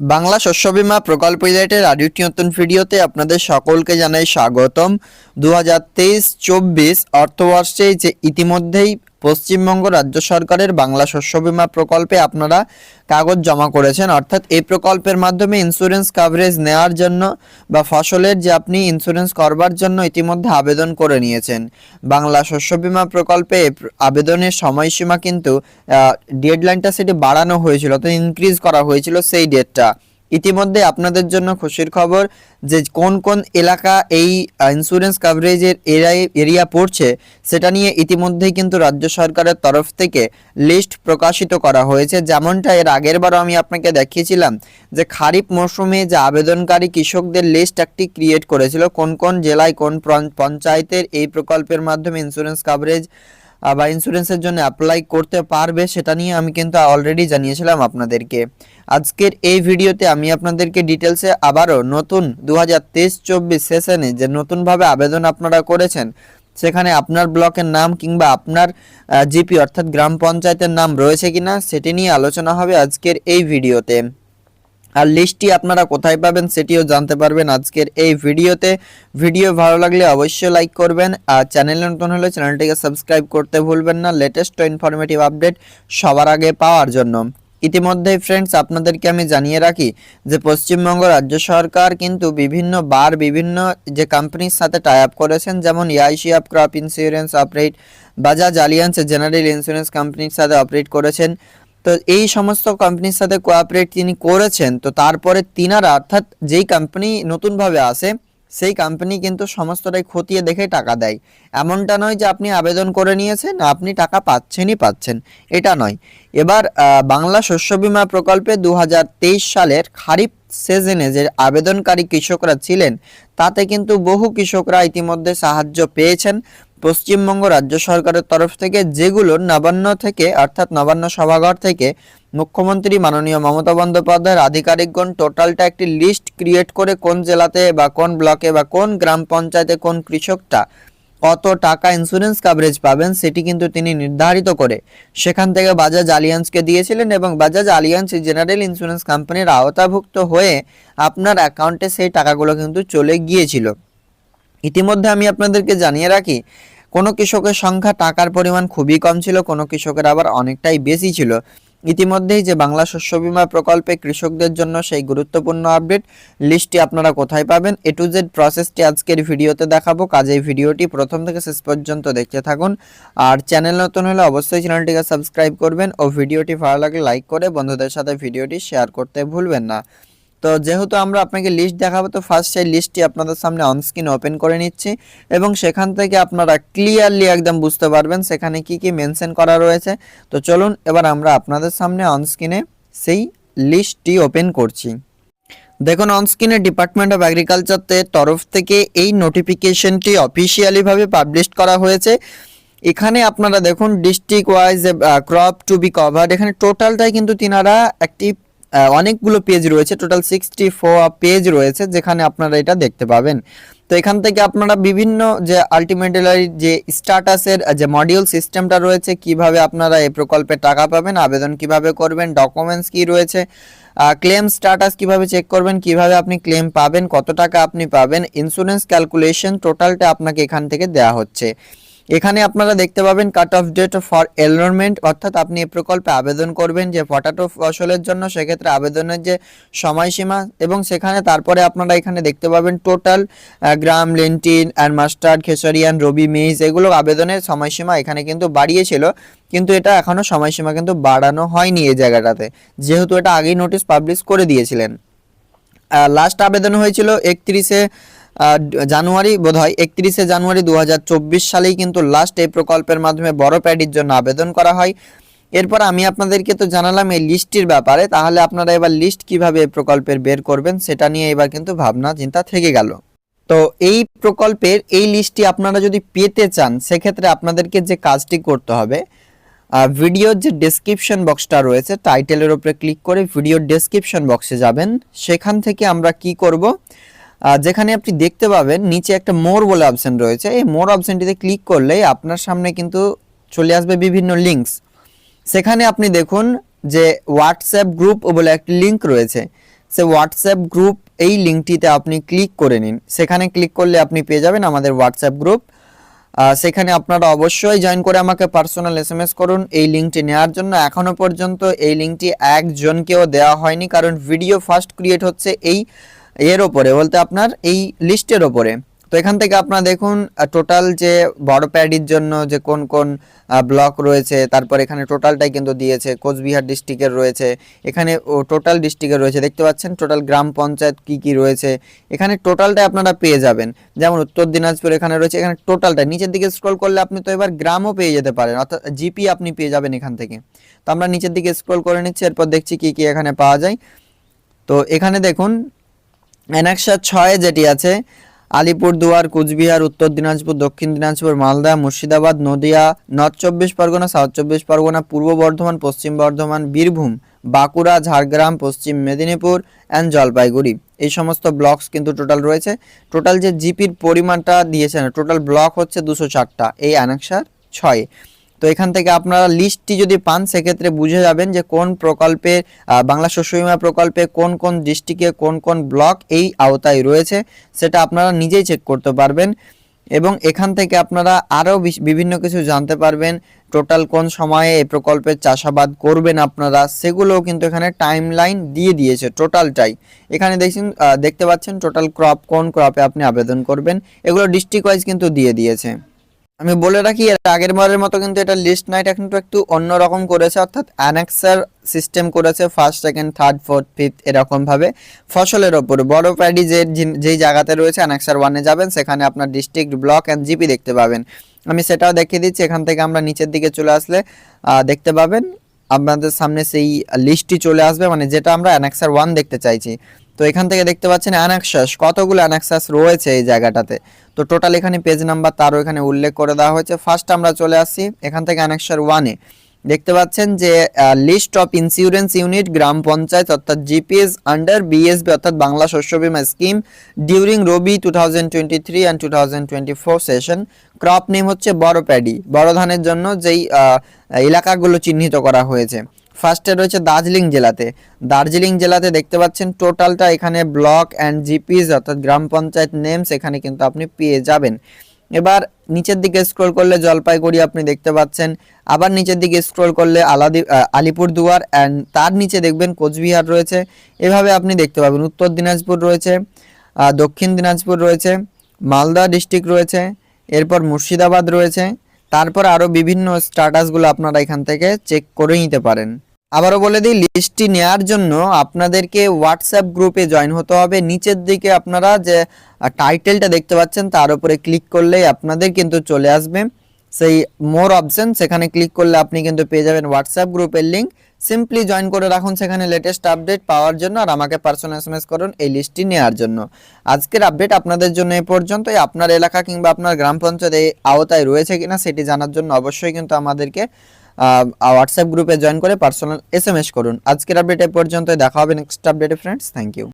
বাংলা শস্য বিমা প্রকল্প রিলেটেড আর একটি নতুন ভিডিওতে আপনাদের সকলকে জানাই স্বাগতম। দু হাজার তেইশ, চব্বিশ অর্থবর্ষে যে ইতিমধ্যেই পশ্চিমবঙ্গ রাজ্য সরকারের বাংলা শস্য বিমা প্রকল্পে আপনারা কাগজ জমা করেছেন। অর্থাৎ এই প্রকল্পের মাধ্যমে ইন্স্যুরেন্স কাভারেজ নেওয়ার জন্য বা ফসলের যে আপনি ইন্স্যুরেন্স করবার জন্য ইতিমধ্যে আবেদন করে নিয়েছেন। বাংলা শস্য বিমা প্রকল্পে আবেদনের সময়সীমা কিন্তু ডেডলাইনটা সেটি বাড়ানো হয়েছিল অর্থাৎ ইনক্রিজ করা হয়েছিল সেই ডেটটা ইতিমধ্যে আপনাদের জন্য খুশির খবর যে কোন কোন এলাকা এই ইন্স্যুরেন্স কাভারেজের এরিয়া পড়ছে, সেটা নিয়ে ইতিমধ্যেই কিন্তু রাজ্য সরকারের তরফ থেকে লিস্ট প্রকাশিত করা হয়েছে। যেমনটা এর আগের বারও আমি আপনাকে দেখিয়েছিলাম যে খারিফ মৌসুমে যে আবেদনকারী কৃষকদের লিস্ট একটি ক্রিয়েট করেছিল, কোন কোন জেলায় কোন পঞ্চ- পঞ্চায়েতের এই প্রকল্পের মাধ্যমে ইন্স্যুরেন্স কাভারেজ বা ইন্স্যুরেন্সের জন্য অ্যাপ্লাই করতে পারবে, সেটা নিয়ে আমি কিন্তু অলরেডি জানিয়েছিলাম আপনাদেরকে। আজকের এই ভিডিওতে আমি আপনাদেরকে ডিটেলসে আবারও নতুন দু হাজার তেইশ চব্বিশ সেশনে যে নতুনভাবে আবেদন আপনারা করেছেন, সেখানে আপনার ব্লকের নাম কিংবা আপনার জিপি অর্থাৎ গ্রাম পঞ্চায়েতের নাম রয়েছে কিনা, সেটি নিয়ে আলোচনা হবে আজকের এই ভিডিওতে। আর লিস্টটি আপনারা কোথায় পাবেন সেটিও জানতে পারবেন আজকের এই ভিডিওতে। ভিডিও ভালো লাগলে অবশ্যই লাইক করবেন আর চ্যানেলে নতুন হলে চ্যানেলটিকে সাবস্ক্রাইব করতে ভুলবেন না। লেটেস্ট ইনফরমেটিভ আপডেট সবার আগে পাওয়ার জন্য। ইতিমধ্যেই ফ্রেন্ডস আপনাদেরকে আমি জানিয়ে রাখি যে পশ্চিমবঙ্গ রাজ্য সরকার কিন্তু বিভিন্ন বার বিভিন্ন যে কোম্পানির সাথে টাই আপ করেছেন, যেমন ইয়াইসি up crop insurance operate Bajaj Allianz general insurance কোম্পানির সাথে অপারেট করেছেন। তো এই সমস্ত কোম্পানির সাথে কোঅপারেট তিনি করেছেন, তো তারপরে তিনারা, অর্থাৎ যেই কোম্পানি নতুনভাবে আসে, সেই কোম্পানি কিন্তু সমস্তটাই খতিয়ে দেখে টাকা দেয়। এমনটা নয় যে আপনি আবেদন করে নিয়েছেন, আপনি টাকা পাচ্ছেনই পাচ্ছেন, এটা নয়। এবার বাংলা শস্য বীমা প্রকল্পে দু হাজার তেইশ সালের খারিফ সিজনে যে আবেদনকারী কৃষকরা ছিলেন, তাতে কিন্তু বহু কৃষকরা ইতিমধ্যে সাহায্য পেয়েছেন। পশ্চিমবঙ্গ রাজ্য সরকারের তরফ থেকে যেগুলো নবান্ন থেকে, অর্থাৎ নবান্ন সভাঘর থেকে মুখ্যমন্ত্রী মাননীয় মমতা বন্দ্যোপাধ্যায়ের আধিকারিকগণ টোটালটা একটি লিস্ট ক্রিয়েট করে কোন জেলাতে বা কোন ব্লকে বা কোন গ্রাম পঞ্চায়েতে কোন কৃষকটা কত টাকা ইন্স্যুরেন্স কাভারেজ পাবেন সেটি কিন্তু তিনি নির্ধারিত করে সেখান থেকে বাজাজ আলিয়ান্সকে দিয়েছিলেন এবং বাজাজ আলিয়ান্স জেনারেল ইন্স্যুরেন্স কোম্পানির আওতাভুক্ত হয়ে আপনার অ্যাকাউন্টে সেই টাকাগুলো কিন্তু চলে গিয়েছিল। ইতিমধ্যে আমি আপনাদেরকে জানিয়ে রাখি, কোনো কৃষকের সংখ্যা টাকার পরিমাণ খুবই কম ছিল, কোনো কৃষকের আবার অনেকটাই বেশি ছিল। ইতিমধ্যেই যে বাংলা শস্য বীমা প্রকল্পে কৃষকদের জন্য সেই গুরুত্বপূর্ণ আপডেট লিস্টটি আপনারা কোথায় পাবেন, এ টু জেড প্রসেসটি আজকের ভিডিওতে দেখাবো। কাজেই ভিডিওটি প্রথম থেকে শেষ পর্যন্ত দেখতে থাকুন। আর চ্যানেল নতুন হলে অবশ্যই চ্যানেলটিকে সাবস্ক্রাইব করবেন ও ভিডিওটি ভালো লাগলে লাইক করে বন্ধুদের সাথে ভিডিওটি শেয়ার করতে ভুলবেন না। তো যেহেতু আমরা আপনাকে লিস্ট দেখাবো, তো ফার্স্ট সেই লিস্টটি আপনাদের সামনে অনস্ক্রিন ওপেন করে নিচ্ছি এবং সেখান থেকে আপনারা ক্লিয়ারলি একদম বুঝতে পারবেন সেখানে কি কি মেনশন করা রয়েছে। তো চলুন এবার আমরা আপনাদের সামনে অনস্ক্রিনে সেই লিস্টটি ওপেন করছি। দেখুন অনস্ক্রিনে ডিপার্টমেন্ট অফ এগ্রিকালচারের তরফ থেকে এই নোটিফিকেশনটি অফিসিয়ালিভাবে পাবলিশ করা হয়েছে। এখানে আপনারা দেখুন district wise crop to be covered এখানে টোটালটাই কিন্তু তিনারা একটি অনেকগুলো পেজ রয়েছে টোটাল সিক্সটি পেজ রয়েছে, যেখানে আপনারা এটা দেখতে পাবেন। তো এখান থেকে আপনারা বিভিন্ন যে আলটিমেটলি যে স্ট্যাটাসের যে মডিউল সিস্টেমটা রয়েছে, কীভাবে আপনারা এই প্রকল্পে টাকা পাবেন, আবেদন কীভাবে করবেন ডকুমেন্টস কি রয়েছে ক্লেম স্ট্যাটাস কীভাবে চেক করবেন, কীভাবে আপনি ক্লেম পাবেন, কত টাকা আপনি পাবেন ইন্স্যুরেন্স ক্যালকুলেশন টোটালটা আপনাকে এখান থেকে দেওয়া হচ্ছে। এখানে আপনারা দেখতে পাবেন cut off date for enrolment অর্থাৎ আপনি এই প্রকল্পে আবেদন করবেন যে পটাটো ফসলের জন্য সেক্ষেত্রে আবেদনের যে সময়সীমা এবং সেখানে তারপরে আপনারা এখানে দেখতে পাবেন total gram lentil and mustard খেসরিয়ান, rabi maize এগুলো আবেদনের সময়সীমা এখানে কিন্তু বাড়িয়েছিল। কিন্তু এটা এখনও সময়সীমা কিন্তু বাড়ানো হয়নি এই জায়গাটাতে। যেহেতু এটা আগেই নোটিশ পাবলিশ করে দিয়েছিলেন। লাস্ট আবেদন হয়েছিল একত্রিশে জানুয়ারি বোধহয় একত্রিশে জানুয়ারি দু হাজার চব্বিশ সালেই কিন্তু লাস্ট এই প্রকল্পের মাধ্যমে বড় প্যাডির জন্য আবেদন করা হয়। এরপর আমি আপনাদেরকে তো জানালাম এই লিস্টটির ব্যাপারে, তাহলে আপনারা এবার লিস্ট কীভাবে এই প্রকল্পের বের করবেন সেটা নিয়ে এবার কিন্তু ভাবনা, চিন্তা থেকে গেল। তো এই প্রকল্পের এই লিস্টটি আপনারা যদি পেতে চান, সেক্ষেত্রে আপনাদেরকে যে কাজটি করতে হবে ভিডিওর যে ডেসক্রিপশন বক্সটা রয়েছে টাইটেলের উপরে ক্লিক করে ভিডিও ডেসক্রিপশন বক্সে যাবেন। সেখান থেকে আমরা কি করব? যেখানে আপনি দেখতে পাবেন নিচে একটা মোর বলে অপশন রয়েছে। এই মোর অপশনটিতে ক্লিক করলেই আপনার সামনে কিন্তু চলে আসবে বিভিন্ন লিঙ্কস সেখানে আপনি দেখুন যে হোয়াটসঅ্যাপ গ্রুপ বলে একটি লিঙ্ক রয়েছে। সে হোয়াটসঅ্যাপ গ্রুপ এই লিঙ্কটিতে আপনি ক্লিক করে নিন। সেখানে ক্লিক করলে আপনি পেয়ে যাবেন আমাদের হোয়াটসঅ্যাপ গ্রুপ সেখানে আপনারা অবশ্যই জয়েন করে আমাকে পার্সোনাল এস এম এস করুন এই লিঙ্কটি নেওয়ার জন্য। এখনও পর্যন্ত এই লিঙ্কটি একজনকেও দেওয়া হয়নি, কারণ ভিডিও ফার্স্ট ক্রিয়েট হচ্ছে এই এর ওপরে বলতে আপনার এই লিস্টের ওপরে। তো এখান থেকে আপনারা দেখুন টোটাল যে বড় প্যাডির জন্য যে কোন কোন ব্লক রয়েছে, তারপর এখানে টোটালটাই কিন্তু দিয়েছে, কোচবিহার ডিস্ট্রিক্টের রয়েছে, এখানে টোটাল ডিস্ট্রিক্টের রয়েছে, দেখতে পাচ্ছেন টোটাল গ্রাম পঞ্চায়েত কি কি রয়েছে, এখানে টোটালটাই আপনারা পেয়ে যাবেন। যেমন উত্তর দিনাজপুর এখানে রয়েছে, এখানে টোটালটা নিচের দিকে স্ক্রল করলে আপনি তো এবার গ্রামও পেয়ে যেতে পারেন, অর্থাৎ জিপি আপনি পেয়ে যাবেন এখান থেকে। তো আমরা নিচের দিকে স্ক্রল করে নিচ্ছি, এরপর দেখছি কি কি এখানে পাওয়া যায়। তো এখানে দেখুন অ্যানেক্সা ছয় যেটি আছে আলিপুরদুয়ার কুচবিহার, উত্তর দিনাজপুর, দক্ষিণ দিনাজপুর, মালদা, মুর্শিদাবাদ, নদিয়া, নর্থ চব্বিশ পরগনা, সাউথ চব্বিশ পরগনা, পূর্ব বর্ধমান, পশ্চিম বর্ধমান, বীরভূম, বাঁকুড়া, ঝাড়গ্রাম, পশ্চিম মেদিনীপুর অ্যান্ড জলপাইগুড়ি। এই সমস্ত ব্লকস কিন্তু টোটাল রয়েছে। টোটাল যে জিপির পরিমাণটা দিয়েছেন, টোটাল ব্লক হচ্ছে দুশো চারটা এই অ্যানেক্সার ছয়। তো এখান থেকে আপনারা লিস্টটি যদি পান, সেক্ষেত্রে বুঝে যাবেন যে কোন প্রকল্পে বাংলা শস্য বীমা প্রকল্পে কোন কোন ডিস্ট্রিক্টে কোন কোন ব্লক এই আওতায় রয়েছে, সেটা আপনারা নিজেই চেক করতে পারবেন। এবং এখান থেকে আপনারা আরও বিভিন্ন কিছু জানতে পারবেন টোটাল কোন সময়ে এই প্রকল্পের চাষাবাদ করবেন আপনারা, সেগুলোও কিন্তু এখানে টাইম লাইন দিয়ে দিয়েছে টোটালটাই এখানে দেখছেন দেখতে পাচ্ছেন টোটাল ক্রপ কোন ক্রপে আপনি আবেদন করবেন, এগুলো ডিস্ট্রিক্ট ওয়াইজ কিন্তু দিয়ে দিয়েছে। আমি বলে রাখি, এর আগের বারের মতো কিন্তু এটা লিস্ট নাইট এখন একটু অন্যরকম করেছে, অর্থাৎ অ্যানেক্সার সিস্টেম করেছে first second third fourth fifth এরকম ভাবে। ফসলের ওপর, বড় প্যাডি যে যেই জায়গাতে রয়েছে অ্যানেক্সার ওয়ানে যাবেন, সেখানে আপনার ডিস্ট্রিক্ট ব্লক অ্যান্ড জিপি দেখতে পাবেন। আমি সেটাও দেখিয়ে দিচ্ছি, এখান থেকে আমরা নিচের দিকে চলে আসলে দেখতে পাবেন। আপনাদের সামনে সেই লিস্টটি চলে আসবে মানে যেটা আমরা অ্যানেক্সার ওয়ান দেখতে চাইছি। তো এখান থেকে দেখতে পাচ্ছেন অ্যানাক্সাস। কতগুলো অ্যানাক্সাস রয়েছে এই জায়গাটাতে? তো টোটাল এখানে পেজ নাম্বার তারও এখানে উল্লেখ করে দেওয়া হয়েছে। ফার্স্ট আমরা চলে আসছি এখান থেকে অ্যানাক্সার ওয়ানে দেখতে পাচ্ছেন যে list of insurance unit gram panchayat, অর্থাৎ জিপিএস আন্ডার বিএসবি অর্থাৎ Bangla Shasya Bima scheme during rabi two thousand twenty three and two thousand twenty four session crop name হচ্ছে বড় প্যাডি। বড় ধানের জন্য যেই এলাকাগুলো চিহ্নিত করা হয়েছে। ফার্স্টে রয়েছে দার্জিলিং জেলাতে। দার্জিলিং জেলাতে দেখতে পাচ্ছেন টোটালটা এখানে ব্লক অ্যান্ড জিপিস অর্থাৎ গ্রাম পঞ্চায়েত নেমস এখানে কিন্তু আপনি পেয়ে যাবেন। এবার নিচের দিকে স্ক্রল করলে জলপাইগুড়ি আপনি দেখতে পাচ্ছেন। আবার নিচের দিকে স্ক্রল করলে আলাদি আলিপুরদুয়ার অ্যান্ড তার নিচে দেখবেন কোচবিহার রয়েছে। এভাবে আপনি দেখতে পাবেন। উত্তর দিনাজপুর রয়েছে দক্ষিণ দিনাজপুর রয়েছে, মালদা ডিস্ট্রিক্ট রয়েছে, এরপর মুর্শিদাবাদ রয়েছে তারপর আরও বিভিন্ন স্ট্যাটাসগুলো আপনারা এখান থেকে চেক করে নিতে পারেন। আবারও বলে দিই লিস্টটি নেওয়ার জন্য আপনাদেরকে হোয়াটসঅ্যাপ গ্রুপে জয়েন হতে হবে। নিচের দিকে আপনারা যে টাইটেলটা দেখতে পাচ্ছেন, তার উপরে ক্লিক করলেই আপনাদের কিন্তু চলে আসবে। সেই মোর অপশন সেখানে ক্লিক করলে আপনি কিন্তু পেয়ে যাবেন হোয়াটসঅ্যাপ গ্রুপের লিঙ্ক সিম্পলি জয়েন করে রাখুন সেখানে লেটেস্ট আপডেট পাওয়ার জন্য আর আমাকে পার্সোনাল এসএমএস করুন এই লিস্টটি নেওয়ার জন্য। আজকের আপডেট আপনাদের জন্য এ পর্যন্তই। আপনার এলাকা কিংবা আপনার গ্রাম পঞ্চায়েত এই আওতায় রয়েছে কিনা সেটি জানার জন্য অবশ্যই কিন্তু আমাদেরকে হোয়াটসঅ্যাপ গ্রুপে জয়েন করে পার্সোনাল এসএমএস করুন। আজকের আপডেট এ পর্যন্তই। দেখা হবে নেক্সট আপডেটে ফ্রেন্ডস থ্যাংক ইউ